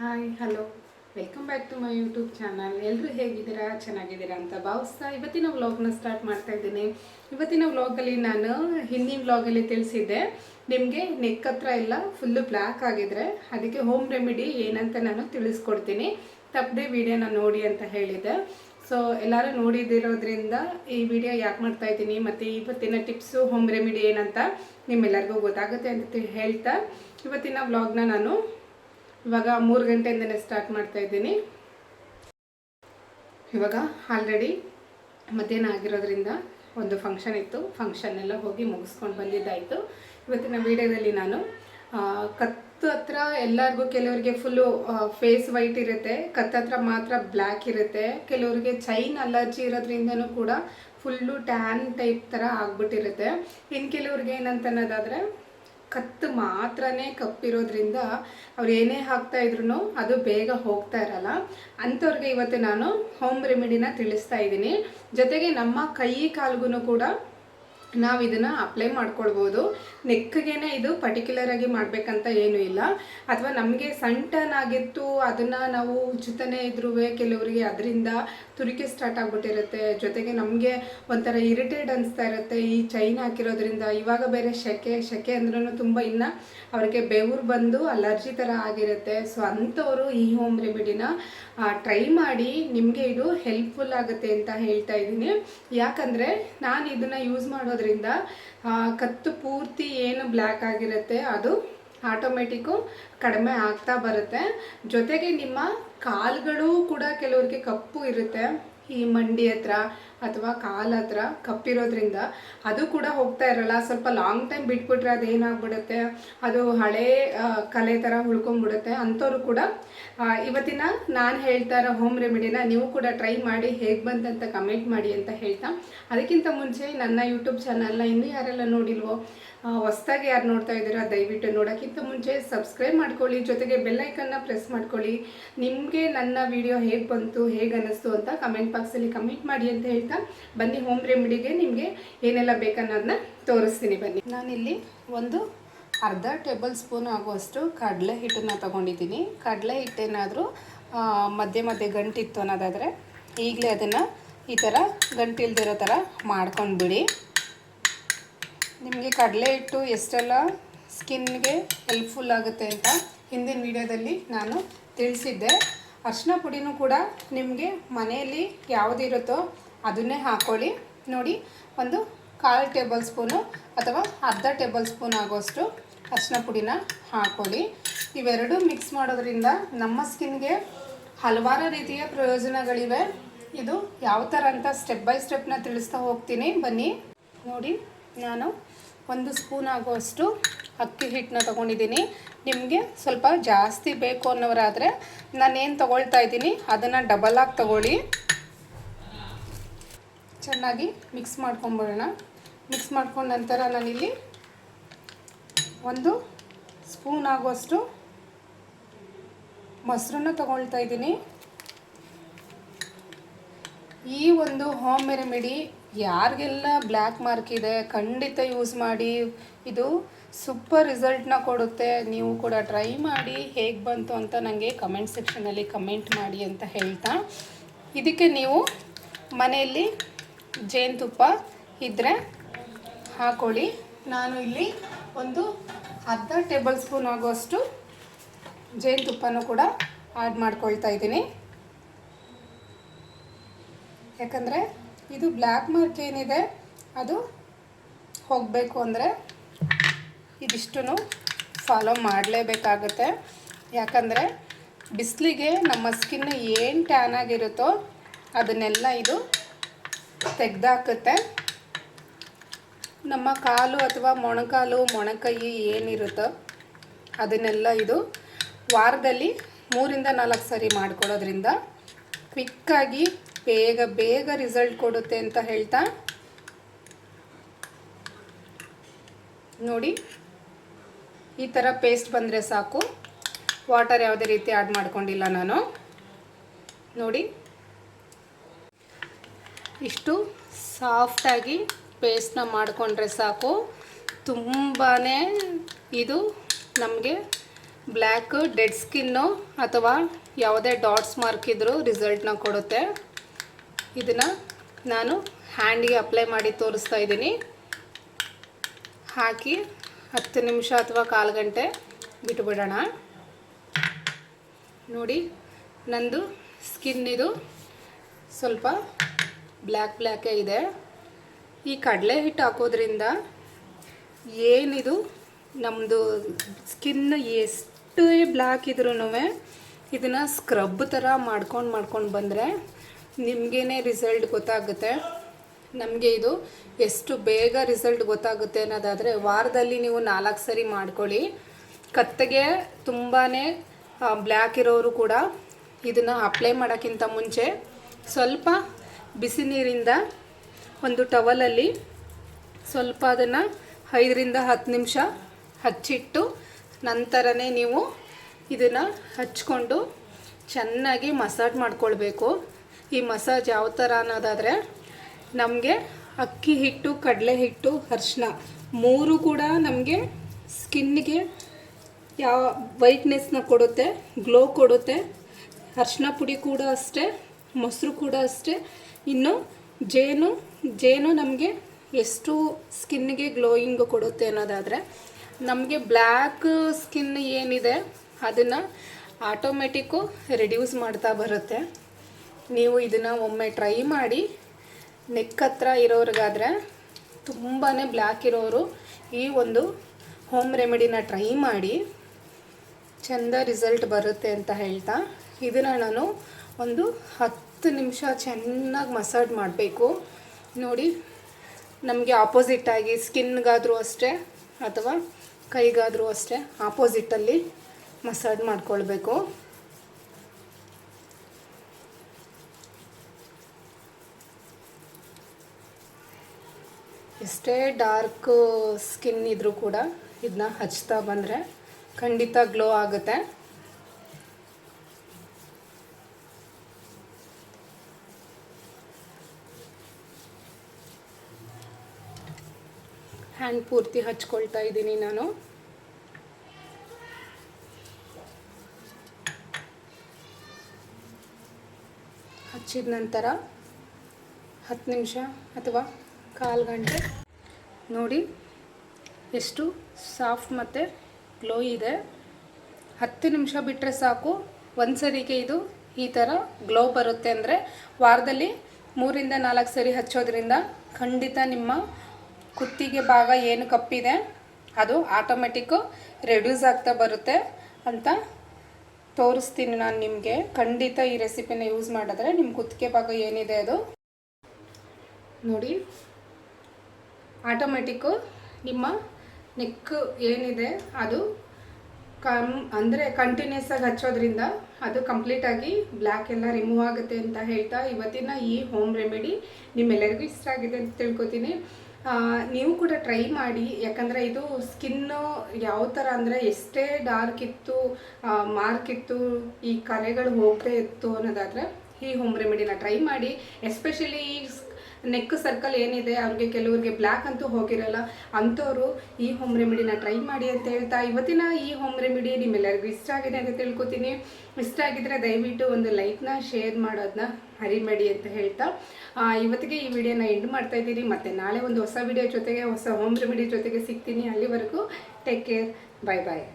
Hi, hello. Welcome back to my YouTube channel ಎಲ್ಲರೂ ಹೇಗಿದ್ದೀರಾ? ಚೆನ್ನಾಗಿದ್ದೀರಾ ಅಂತ ಭಾವಿಸ್ತಾ ಇವತ್ತಿನ ವ್ಲಾಗ್ನ ಸ್ಟಾರ್ಟ್ ಮಾಡ್ತಾ ಇದ್ದೀನಿ. ಇವತ್ತಿನ ವ್ಲಾಗಲ್ಲಿ ನಾನು ಹಿಂದಿನ ವ್ಲಾಗಲ್ಲಿ ತಿಳಿಸಿದ್ದೆ. ನಿಮಗೆ ನೆಕ್ ಹತ್ರ ಎಲ್ಲ ಫುಲ್ಲು ಬ್ಲ್ಯಾಕ್ ಆಗಿದ್ರೆ ಅದಕ್ಕೆ ಹೋಮ್ ರೆಮಿಡಿ ಏನಂತ ನಾನು ತಿಳಿಸ್ಕೊಡ್ತೀನಿ. ತಪ್ಪದೆ ವಿಡಿಯೋನ ನೋಡಿ ಅಂತ ಹೇಳಿದ್ದೆ. ಸೊ ಎಲ್ಲರೂ ನೋಡಿದಿರೋದ್ರಿಂದ ಈ ವಿಡಿಯೋ ಯಾಕೆ ಮಾಡ್ತಾ ಇದ್ದೀನಿ ಮತ್ತು ಇವತ್ತಿನ ಟಿಪ್ಸು ಹೋಮ್ ರೆಮಿಡಿ ಏನಂತ ನಿಮ್ಮೆಲ್ಲರಿಗೂ ಗೊತ್ತಾಗುತ್ತೆ ಅಂತ ಹೇಳ್ತಾ ಇವತ್ತಿನ ವ್ಲಾಗ್ನ ನಾನು ಇವಾಗ ಮೂರು ಗಂಟೆಯಿಂದನೇ ಸ್ಟಾರ್ಟ್ ಮಾಡ್ತಾ ಇದ್ದೀನಿ. ಇವಾಗ ಆಲ್ರೆಡಿ ಮಧ್ಯಾಹ್ನ ಆಗಿರೋದ್ರಿಂದ ಒಂದು ಫಂಕ್ಷನ್ ಇತ್ತು. ಫಂಕ್ಷನ್ ಎಲ್ಲ ಹೋಗಿ ಮುಗಿಸ್ಕೊಂಡು ಬಂದಿದ್ದಾಯಿತು. ಇವತ್ತಿನ ವೀಡಿಯೋದಲ್ಲಿ ನಾನು ಕತ್ತು ಹತ್ರ ಎಲ್ಲರಿಗೂ ಕೆಲವರಿಗೆ ಫುಲ್ಲು ಫೇಸ್ ವೈಟ್ ಇರುತ್ತೆ, ಕತ್ತು ಹತ್ರ ಮಾತ್ರ ಬ್ಲ್ಯಾಕ್ ಇರುತ್ತೆ. ಕೆಲವರಿಗೆ ಚೈನ್ ಅಲರ್ಜಿ ಇರೋದ್ರಿಂದನೂ ಕೂಡ ಫುಲ್ಲು ಟ್ಯಾನ್ ಟೈಪ್ ಥರ ಆಗ್ಬಿಟ್ಟಿರುತ್ತೆ. ಇನ್ನು ಕೆಲವ್ರಿಗೆ ಏನಂತ ಅನ್ನೋದಾದರೆ ಕತ್ತು ಮಾತ್ರನೇ ಕಪ್ಪಿರೋದ್ರಿಂದ ಅವ್ರು ಏನೇ ಹಾಕ್ತಾ ಇದ್ರು ಅದು ಬೇಗ ಹೋಗ್ತಾ ಇರಲ್ಲ. ಅಂಥವ್ರಿಗೆ ಇವತ್ತು ನಾನು ಹೋಮ್ ರೆಮಿಡಿನ ತಿಳಿಸ್ತಾ ಇದ್ದೀನಿ. ಜೊತೆಗೆ ನಮ್ಮ ಕೈ ಕಾಲ್ಗೂ ಕೂಡ ನಾವು ಇದನ್ನು ಅಪ್ಲೈ ಮಾಡ್ಕೊಳ್ಬೋದು. ನೆಕ್ಗೇನೆ ಇದು ಪರ್ಟಿಕ್ಯುಲರ್ ಆಗಿ ಮಾಡಬೇಕಂತ ಏನೂ ಇಲ್ಲ. ಅಥವಾ ನಮಗೆ ಆಗಿತ್ತು ಅದನ್ನು ನಾವು ಉಚಿತನೇ ಇದ್ರೂ ಕೆಲವರಿಗೆ ಅದರಿಂದ ತುರಿಕೆ ಸ್ಟಾರ್ಟ್ ಆಗಿಬಿಟ್ಟಿರುತ್ತೆ. ಜೊತೆಗೆ ನಮಗೆ ಒಂಥರ ಇರಿಟೇಟ್ ಅನಿಸ್ತಾ ಇರುತ್ತೆ ಈ ಚೈನ್ ಹಾಕಿರೋದ್ರಿಂದ. ಇವಾಗ ಬೇರೆ ಸೆಕೆ ಸೆಕೆ ಅಂದ್ರೂ ತುಂಬ ಇನ್ನು ಅವರಿಗೆ ಬೆವರು ಬಂದು ಅಲರ್ಜಿ ಥರ ಆಗಿರುತ್ತೆ. ಸೊ ಅಂಥವರು ಈ ಹೋಮ್ ರೆಮಿಡಿನ ಟ್ರೈ ಮಾಡಿ ನಿಮಗೆ ಇದು ಹೆಲ್ಪ್ಫುಲ್ ಆಗುತ್ತೆ ಅಂತ ಹೇಳ್ತಾ ಇದ್ದೀನಿ. ಯಾಕಂದರೆ ನಾನು ಇದನ್ನು ಯೂಸ್ ಮಾಡೋದ್ರಿಂದ ಕತ್ತು ಪೂರ್ತಿ ಏನು ಬ್ಲ್ಯಾಕ್ ಆಗಿರುತ್ತೆ, ಅದು ಆಟೋಮೆಟಿಕ್ಕು ಕಡಿಮೆ ಆಗ್ತಾ ಬರುತ್ತೆ. ಜೊತೆಗೆ ನಿಮ್ಮ ಕಾಲುಗಳು ಕೂಡ ಕೆಲವ್ರಿಗೆ ಕಪ್ಪು ಇರುತ್ತೆ. ಈ ಮಂಡಿ ಹತ್ರ ಅಥವಾ ಕಾಲ ಹತ್ರ ಕಪ್ಪಿರೋದ್ರಿಂದ ಅದು ಕೂಡ ಹೋಗ್ತಾ ಇರಲ್ಲ. ಸ್ವಲ್ಪ ಲಾಂಗ್ ಟೈಮ್ ಬಿಟ್ಬಿಟ್ರೆ ಅದೇನಾಗ್ಬಿಡುತ್ತೆ? ಅದು ಹಳೇ ಕಲೆ ಥರ ಉಳ್ಕೊಂಡ್ಬಿಡುತ್ತೆ. ಅಂಥವ್ರು ಕೂಡ ಇವತ್ತಿನ ನಾನು ಹೇಳ್ತಾ ಇರೋ ಹೋಮ್ ರೆಮಿಡಿನ ನೀವು ಕೂಡ ಟ್ರೈ ಮಾಡಿ ಹೇಗೆ ಬಂತಂತ ಕಮೆಂಟ್ ಮಾಡಿ ಅಂತ ಹೇಳ್ತಾ. ಅದಕ್ಕಿಂತ ಮುಂಚೆ ನನ್ನ ಯೂಟ್ಯೂಬ್ ಚಾನಲ್ನ ಇನ್ನೂ ಯಾರೆಲ್ಲ ನೋಡಿಲ್ವೋ ಹೊಸ್ದಾಗಿ ಯಾರು ನೋಡ್ತಾ ಇದ್ದೀರಾ ದಯವಿಟ್ಟು ನೋಡೋಕ್ಕಿಂತ ಮುಂಚೆ ಸಬ್ಸ್ಕ್ರೈಬ್ ಮಾಡ್ಕೊಳ್ಳಿ. ಜೊತೆಗೆ ಬೆಲ್ಲೈಕನ್ನ ಪ್ರೆಸ್ ಮಾಡ್ಕೊಳ್ಳಿ. ನಿಮಗೆ ನನ್ನ ವಿಡಿಯೋ ಹೇಗೆ ಬಂತು, ಹೇಗೆ ಅನ್ನಿಸ್ತು ಅಂತ ಕಮೆಂಟ್ ಬಾಕ್ಸಲ್ಲಿ ಕಮೆಂಟ್ ಮಾಡಿ ಅಂತ ಹೇಳ್ತಾ ಬನ್ನಿ ಹೋಮ್ ರೆಮಿಡಿಗೆ ನಿಮಗೆ ಏನೆಲ್ಲ ಬೇಕನ್ನೋದನ್ನ ತೋರಿಸ್ತೀನಿ ಬನ್ನಿ. ನಾನಿಲ್ಲಿ ಒಂದು ಅರ್ಧ ಟೇಬಲ್ ಸ್ಪೂನ್ ಆಗುವಷ್ಟು ಕಡಲೆ ಹಿಟ್ಟನ್ನು ತೊಗೊಂಡಿದ್ದೀನಿ. ಕಡಲೆ ಹಿಟ್ಟೇನಾದರೂ ಮಧ್ಯೆ ಮಧ್ಯೆ ಗಂಟಿತ್ತು ಅನ್ನೋದಾದರೆ ಈಗಲೇ ಅದನ್ನು ಈ ಥರ ಗಂಟಿಲ್ದಿರೋ ಥರ ಮಾಡ್ಕೊಂಡ್ಬಿಡಿ. ನಿಮಗೆ ಕಡಲೆ ಹಿಟ್ಟು ಎಷ್ಟೆಲ್ಲ ಸ್ಕಿನ್ಗೆ ಹೆಲ್ಪ್ಫುಲ್ ಆಗುತ್ತೆ ಅಂತ ಹಿಂದಿನ ವಿಡಿಯೋದಲ್ಲಿ ನಾನು ತಿಳಿಸಿದ್ದೆ. ಅರಿಶಿನ ಪುಡಿನೂ ಕೂಡ ನಿಮಗೆ ಮನೆಯಲ್ಲಿ ಯಾವುದಿರುತ್ತೋ ಅದನ್ನೇ ಹಾಕ್ಕೊಳ್ಳಿ ನೋಡಿ, ಒಂದು ಕಾಲು ಟೇಬಲ್ ಸ್ಪೂನು ಅಥವಾ ಅರ್ಧ ಟೇಬಲ್ ಸ್ಪೂನ್ ಆಗೋಷ್ಟು ಅರಿಶಿನ ಪುಡಿನ ಹಾಕ್ಕೊಳ್ಳಿ ಇವೆರಡು ಮಿಕ್ಸ್ ಮಾಡೋದ್ರಿಂದ ನಮ್ಮ ಸ್ಕಿನ್ಗೆ ಹಲವಾರು ರೀತಿಯ ಪ್ರಯೋಜನಗಳಿವೆ. ಇದು ಯಾವ ಥರ ಅಂತ ಸ್ಟೆಪ್ ಬೈ ಸ್ಟೆಪ್ನ ತಿಳಿಸ್ತಾ ಹೋಗ್ತೀನಿ. ಬನ್ನಿ. ನೋಡಿ, ನಾನು ಒಂದು ಸ್ಪೂನ್ ಆಗುವಷ್ಟು ಅಕ್ಕಿ ಹಿಟ್ಟನ್ನ ತೊಗೊಂಡಿದ್ದೀನಿ. ನಿಮಗೆ ಸ್ವಲ್ಪ ಜಾಸ್ತಿ ಬೇಕು ಅನ್ನೋರಾದರೆ ನಾನೇನು ತೊಗೊಳ್ತಾ ಇದ್ದೀನಿ, ಅದನ್ನು ಡಬಲ್ ಆಗಿ ತಗೊಳ್ಳಿ. ಚೆನ್ನಾಗಿ ಮಿಕ್ಸ್ ಮಾಡ್ಕೊಂಬಿಡೋಣ ಮಿಕ್ಸ್ ಮಾಡ್ಕೊಂಡ ನಂತರ ನಾನಿಲ್ಲಿ ಒಂದು ಸ್ಪೂನ್ ಆಗುವಷ್ಟು ಮೊಸರನ್ನ ತಗೊಳ್ತಾ ಇದ್ದೀನಿ. ಈ ಒಂದು ಹೋಮ್ ರೆಮಿಡಿ ಯಾರಿಗೆಲ್ಲ ಬ್ಲ್ಯಾಕ್ ಮಾರ್ಕ್ ಇದೆ, ಖಂಡಿತ ಯೂಸ್ ಮಾಡಿ. ಇದು ಸೂಪರ್ ರಿಸಲ್ಟ್ನ ಕೊಡುತ್ತೆ. ನೀವು ಕೂಡ ಟ್ರೈ ಮಾಡಿ ಹೇಗೆ ಬಂತು ಅಂತ ನನಗೆ ಕಮೆಂಟ್ ಸೆಕ್ಷನಲ್ಲಿ ಕಮೆಂಟ್ ಮಾಡಿ ಅಂತ ಹೇಳ್ತಾ. ಇದಕ್ಕೆ ನೀವು ಮನೆಯಲ್ಲಿ ಜೇನುತುಪ್ಪ ಇದ್ದರೆ ಹಾಕೊಳ್ಳಿ. ನಾನು ಇಲ್ಲಿ ಒಂದು ಅರ್ಧ ಟೇಬಲ್ ಸ್ಪೂನ್ ಆಗುವಷ್ಟು ಜೇನುತುಪ್ಪನೂ ಕೂಡ ಆ್ಯಡ್ ಮಾಡ್ಕೊಳ್ತಾ ಇದ್ದೀನಿ. ಯಾಕಂದರೆ ಇದು ಬ್ಲ್ಯಾಕ್ ಮಾರ್ಕ್ ಏನಿದೆ, ಅದು ಹೋಗಬೇಕು ಅಂದರೆ ಇದಿಷ್ಟು ಫಾಲೋ ಮಾಡಲೇಬೇಕಾಗುತ್ತೆ. ಯಾಕಂದರೆ ಬಿಸಿಲಿಗೆ ನಮ್ಮ ಸ್ಕಿನ್ ಏನು ಟ್ಯಾನ್ ಆಗಿರುತ್ತೋ ಅದನ್ನೆಲ್ಲ ಇದು ತೆಗೆದಾಕುತ್ತೆ. ನಮ್ಮ ಕಾಲು ಅಥವಾ ಮೊಣಕಾಲು, ಮೊಣಕೈ ಏನಿರುತ್ತೋ ಅದನ್ನೆಲ್ಲ ಇದು ವಾರದಲ್ಲಿ ಮೂರಿಂದ ನಾಲ್ಕು ಸರಿ ಮಾಡ್ಕೊಳ್ಳೋದ್ರಿಂದ ಕ್ವಿಕ್ಕಾಗಿ ಬೇಗ ಬೇಗ ರಿಸಲ್ಟ್ ಕೊಡುತ್ತೆ ಅಂತ ಹೇಳ್ತಾ? ನೋಡಿ, ಈ ಥರ ಪೇಸ್ಟ್ ಬಂದರೆ ಸಾಕು. ವಾಟರ್ ಯಾವುದೇ ರೀತಿ ಆ್ಯಡ್ ಮಾಡ್ಕೊಂಡಿಲ್ಲ ನಾನು. ನೋಡಿ, ಇಷ್ಟು ಸಾಫ್ಟಾಗಿ ಪೇಸ್ಟ್ನ ಮಾಡಿಕೊಂಡ್ರೆ ಸಾಕು. ತುಂಬಾ ಇದು ನಮಗೆ ಬ್ಲ್ಯಾಕ್ ಡೆಡ್ ಸ್ಕಿನ್ನು ಅಥವಾ ಯಾವುದೇ ಡಾಟ್ಸ್ ಮಾರ್ಕ್ ಇದ್ದರೂ ರಿಸಲ್ಟ್ನ ಕೊಡುತ್ತೆ. ಇದನ್ನು ನಾನು ಹ್ಯಾಂಡಿಗೆ ಅಪ್ಲೈ ಮಾಡಿ ತೋರಿಸ್ತಾ ಇದ್ದೀನಿ. ಹಾಕಿ ಹತ್ತು ನಿಮಿಷ ಅಥವಾ ಕಾಲು ಗಂಟೆ ಬಿಟ್ಟುಬಿಡೋಣ ನೋಡಿ, ನಂದು ಸ್ಕಿನ್ ಇದು ಸ್ವಲ್ಪ ಬ್ಲ್ಯಾಕ್ ಬ್ಲ್ಯಾಕೇ ಇದೆ. ಈ ಕಡಲೆ ಹಿಟ್ಟು ಹಾಕೋದ್ರಿಂದ ಏನಿದು ನಮ್ಮದು ಸ್ಕಿನ್ ಎಷ್ಟು ಬ್ಲ್ಯಾಕ್ ಇದ್ರೂ ಇದನ್ನು ಸ್ಕ್ರಬ್ ಥರ ಮಾಡ್ಕೊಂಡು ಮಾಡ್ಕೊಂಡು ಬಂದರೆ ನಿಮಗೇನೆ ರಿಸಲ್ಟ್ ಗೊತ್ತಾಗುತ್ತೆ. ನಮಗೆ ಇದು ಎಷ್ಟು ಬೇಗ ರಿಸಲ್ಟ್ ಗೊತ್ತಾಗುತ್ತೆ ಅನ್ನೋದಾದರೆ ವಾರದಲ್ಲಿ ನೀವು ನಾಲ್ಕು ಸರಿ ಮಾಡ್ಕೊಳ್ಳಿ. ಕತ್ತೆಗೆ ತುಂಬಾ ಬ್ಲ್ಯಾಕ್ ಇರೋರು ಕೂಡ ಇದನ್ನು ಅಪ್ಲೈ ಮಾಡೋಕ್ಕಿಂತ ಮುಂಚೆ ಸ್ವಲ್ಪ ಬಿಸಿ ನೀರಿಂದ ಒಂದು ಟವಲಲ್ಲಿ ಸ್ವಲ್ಪ ಅದನ್ನು ಐದರಿಂದ ಹತ್ತು ನಿಮಿಷ ಹಚ್ಚಿಟ್ಟು ನಂತರನೇ ನೀವು ಇದನ್ನು ಹಚ್ಕೊಂಡು ಚೆನ್ನಾಗಿ ಮಸಾಜ್ ಮಾಡ್ಕೊಳ್ಬೇಕು. ಈ ಮಸಾಜ್ ಯಾವ ಥರ ಅನ್ನೋದಾದರೆ, ನಮಗೆ ಅಕ್ಕಿ ಹಿಟ್ಟು, ಕಡಲೆ ಹಿಟ್ಟು ಅರಿಶಿನ ಮೂರು ಕೂಡ ನಮಗೆ ಸ್ಕಿನ್ನಿಗೆ ಯಾವ ವೈಟ್ನೆಸ್ನ ಕೊಡುತ್ತೆ, ಗ್ಲೋ ಕೊಡುತ್ತೆ. ಅರ್ಶಿನ ಪುಡಿ ಕೂಡ ಅಷ್ಟೇ, ಮೊಸರು ಕೂಡ ಅಷ್ಟೇ. ಇನ್ನು ಜೇನು ಜೇನು ನಮಗೆ ಎಷ್ಟು ಸ್ಕಿನ್ನಿಗೆ ಗ್ಲೋಯಿಂಗ್ ಕೊಡುತ್ತೆ ಅನ್ನೋದಾದರೆ, ನಮಗೆ ಬ್ಲ್ಯಾಕ್ ಸ್ಕಿನ್ ಏನಿದೆ, ಅದನ್ನು ಆಟೋಮೆಟಿಕ್ಕು ರಿಡ್ಯೂಸ್ ಮಾಡ್ತಾ ಬರುತ್ತೆ. ನೀವು ಇದನ್ನು ಒಮ್ಮೆ ಟ್ರೈ ಮಾಡಿ ನೆಕ್ ಹತ್ರ ಇರೋರಿಗಾದರೆ ತುಂಬಾ ಬ್ಲ್ಯಾಕ್ ಇರೋರು ಈ ಒಂದು ಹೋಮ್ ರೆಮಿಡಿನ ಟ್ರೈ ಮಾಡಿ, ಚೆಂದ ರಿಸಲ್ಟ್ ಬರುತ್ತೆ ಅಂತ ಹೇಳ್ತಾ, ಇದನ್ನು ನಾನು ಒಂದು ಹತ್ತು ನಿಮಿಷ ಚೆನ್ನಾಗಿ ಮಸಾಜ್ ಮಾಡಬೇಕು. ನೋಡಿ, ನಮಗೆ ಆಪೋಸಿಟ್ಟಾಗಿ ಸ್ಕಿನ್ಗಾದರೂ ಅಷ್ಟೇ ಅಥವಾ ಕೈಗಾದರೂ ಅಷ್ಟೇ ಆಪೋಸಿಟಲ್ಲಿ ಮಸಾಜ್ ಮಾಡ್ಕೊಳ್ಬೇಕು. ಎಷ್ಟೇ ಡಾರ್ಕ್ ಸ್ಕಿನ್ ಇದ್ದರೂ ಕೂಡ ಇದನ್ನ ಹಚ್ತಾ ಬಂದರೆ ಖಂಡಿತ ಗ್ಲೋ ಆಗುತ್ತೆ. ಹ್ಯಾಂಡ್ ಪೂರ್ತಿ ಹಚ್ಕೊಳ್ತಾ ಇದ್ದೀನಿ ನಾನು. ಹಚ್ಚಿದ ನಂತರ ಹತ್ತು ನಿಮಿಷ ಅಥವಾ ಕಾಲು ಗಂಟೆ. ನೋಡಿ, ಎಷ್ಟು ಸಾಫ್ಟ್ ಮತ್ತು ಗ್ಲೋ ಇದೆ. ಹತ್ತು ನಿಮಿಷ ಬಿಟ್ಟರೆ ಸಾಕು. ಒಂದು ಸರಿಗೆ ಇದು ಈ ಥರ ಗ್ಲೋ ಬರುತ್ತೆ ಅಂದರೆ ವಾರದಲ್ಲಿ ಮೂರಿಂದ ನಾಲ್ಕು ಸರಿ ಹಚ್ಚೋದ್ರಿಂದ ಖಂಡಿತ ನಿಮ್ಮ ಕುತ್ತಿಗೆ ಭಾಗ ಏನು ಕಪ್ಪಿದೆ, ಅದು ಆಟೋಮೆಟಿಕ್ಕು ರೆಡ್ಯೂಸ್ ಆಗ್ತಾ ಬರುತ್ತೆ ಅಂತ ತೋರಿಸ್ತೀನಿ ನಾನು ನಿಮಗೆ. ಖಂಡಿತ ಈ ರೆಸಿಪಿನ ಯೂಸ್ ಮಾಡಿದ್ರೆ ನಿಮ್ಮ ಕುತ್ತಿಗೆ ಭಾಗ ಏನಿದೆ ಅದು. ನೋಡಿ ಆಟೋಮೆಟಿಕ್ಕು ನಿಮ್ಮ ನೆಕ್ ಏನಿದೆ ಅದು ಕಮ್ ಅಂದರೆ ಕಂಟಿನ್ಯೂಸ್ ಆಗಿ ಹಚ್ಚೋದ್ರಿಂದ ಅದು ಕಂಪ್ಲೀಟಾಗಿ ಬ್ಲ್ಯಾಕ್ ಎಲ್ಲ ರಿಮೂವ್ ಆಗುತ್ತೆ ಅಂತ ಹೇಳ್ತಾ ಇವತ್ತಿನ ಈ ಹೋಮ್ ರೆಮಿಡಿ ನಿಮ್ಮೆಲ್ಲರಿಗೂ ಇಷ್ಟ ಆಗಿದೆ ಅಂತ ತಿಳ್ಕೊತೀನಿ. ನೀವು ಕೂಡ ಟ್ರೈ ಮಾಡಿ, ಯಾಕಂದರೆ ಇದು ಸ್ಕಿನ್ನು ಯಾವ ಥರ ಅಂದರೆ ಎಷ್ಟೇ ಡಾರ್ಕ್ ಇತ್ತು ಮಾರ್ಕ್ ಇತ್ತು, ಈ ಕಲೆಗಳು ಹೋಗದೆ ಇತ್ತು ಅನ್ನೋದಾದರೆ ಈ ಹೋಮ್ ರೆಮಿಡಿನ ಟ್ರೈ ಮಾಡಿ ಎಸ್ಪೆಷಲಿ ಈ ನೆಕ್ ಸರ್ಕಲ್ ಏನಿದೆ, ಅವ್ರಿಗೆ ಕೆಲವರಿಗೆ ಬ್ಲ್ಯಾಕ್ ಅಂತೂ ಹೋಗಿರಲ್ಲ. ಅಂಥವ್ರು ಈ ಹೋಮ್ ರೆಮಿಡಿನ ಟ್ರೈ ಮಾಡಿ ಅಂತ ಹೇಳ್ತಾ, ಇವತ್ತಿನ ಈ ಹೋಮ್ ರೆಮಿಡಿ ನಿಮ್ಮೆಲ್ಲರಿಗೂ ಇಷ್ಟ ಆಗಿದೆ ಅಂತ ತಿಳ್ಕೊತೀನಿ. ಇಷ್ಟ ಆಗಿದ್ರೆ ದಯವಿಟ್ಟು ಒಂದು ಲೈಕ್ನ ಶೇರ್ ಮಾಡೋದನ್ನ ಹರಿಬೇಡಿ ಅಂತ ಹೇಳ್ತಾ ಇವತ್ತಿಗೆ ಈ ವಿಡಿಯೋನ ಎಂಡ್ ಮಾಡ್ತಾ ಇದ್ದೀನಿ. ಮತ್ತೆ ನಾಳೆ ಒಂದು ಹೊಸ ವಿಡಿಯೋ ಜೊತೆಗೆ, ಹೊಸ ಹೋಮ್ ರೆಮಿಡಿ ಜೊತೆಗೆ ಸಿಗ್ತೀನಿ ಅಲ್ಲಿವರೆಗೂ. ಟೇಕ್ ಕೇರ್ ಬಾಯ್ ಬಾಯ್